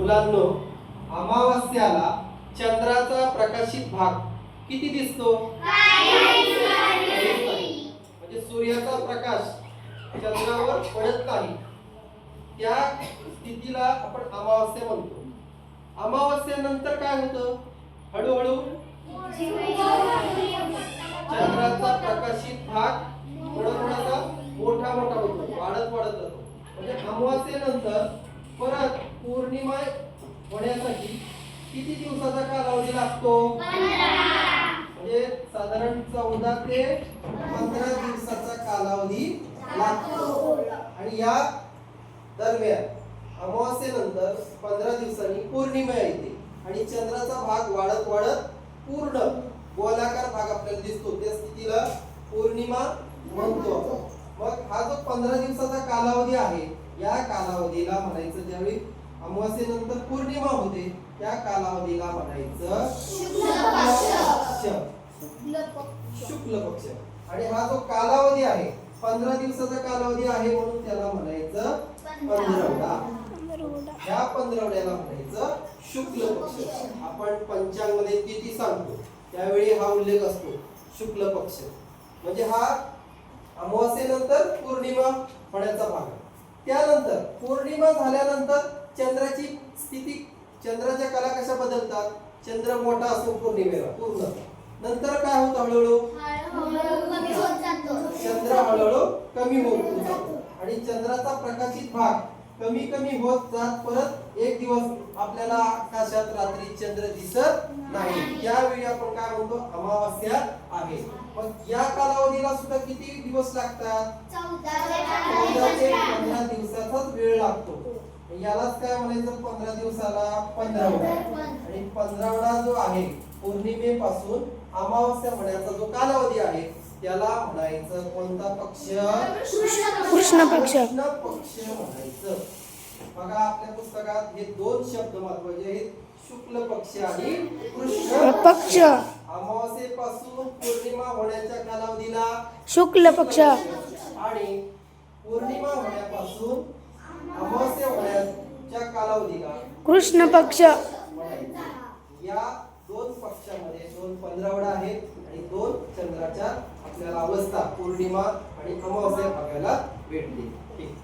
मुलांनो अमावस्याला चंद्राचा प्रकाशित भाग किती दिसतो? म्हणजे सूर्याचा प्रकाश चंद्रावर पडत नाही. त्या स्थितीला आपण अमावस्या म्हणतो. अमावस्यानंतर काय होतं? हळूहळू चंद्राचा प्रकाशित भाग थोडा थोडासा मोठा मोठा होतो वाढत वाढत जातो. म्हणजे अमावस्येनंतर परत पौर्णिमा होण्यासाठी किती दिवसाचा कालावधी लागतो? म्हणजे साधारण चौदा ते पंधरा दिवसाचा कालावधी लागतो. आणि या दरम्यान अमावास्येनंतर पंधरा दिवसांनी पौर्णिमा येते. आणि चंद्राचा भाग वाढत वाढत पूर्ण गोलाकार भाग आपल्याला दिसतो. त्या स्थितीला पौर्णिमा म्हणतो मग हा जो पंधरा दिवसाचा कालावधी आहे या कालावधीला म्हणायचं त्यावेळी अमावस्येनंतर पौर्णिमा होते. त्या कालावधीला म्हणायचं शुक्ल पक्ष शुक्ल पक्ष आणि हा जो कालावधी आहे पंधरा दिवसाचा कालावधी आहे म्हणून त्याला म्हणायचं पंधरवडा. ह्या पंधरवड्याला म्हणायचं शुक्ल पक्ष आपण पंचांगमध्ये तिथी सांगतो? त्यावेळी हा उल्लेख असतो. शुक्ल पक्ष म्हणजे हा अमावस्येनंतर पौर्णिमा होण्याचा भाग. त्यानंतर पौर्णिमा झाल्यानंतर चंद्राची स्थिती चंद्राच्या कला कशा बदलतात? चंद्र मोठा असतो पौर्णिमेला पूर्ण. नंतर काय होतं हळूहळू? चंद्र हळूहळू कमी होत जातो. आणि चंद्राचा प्रकाशित भाग कमी कमी होत जात परत एक दिवस आपल्याला आकाशात रात्री चंद्र दिसत नाही. त्यावेळी आपण काय म्हणतो? अमावस्या आहे. मग या कालावधीला सुद्धा किती दिवस लागतात? चौदा ते पंधरा दिवसाचाच वेळ लागतो. यालाच काय म्हणायचं? पंधरा दिवसाला पंधरावडा आणि पंधरावडा जो आहे पौर्णिमेपासून अमावस्या होण्याचा जो कालावधी आहे त्याला म्हणायचं कोणता पक्ष? कृष्ण पक्ष. कृष्ण पक्ष म्हणायचं. बघा आपल्या पुस्तकात हे दोन शब्द महत्त्वाचे आहेत. शुक्ल पक्ष आणि कृष्ण पक्ष. अमावस्येपासून पौर्णिमा होण्याच्या कालावधीला शुक्ल पक्ष. आणि पौर्णिमा होण्यापासून होण्याच्या कालावधीला कृष्ण पक्ष. या दोन पक्षामध्ये दोन पंधरावडा आहेत आणि दोन चंद्राच्या आपल्याला अवस्था पौर्णिमा आणि अमावस्या बघायला ठीक.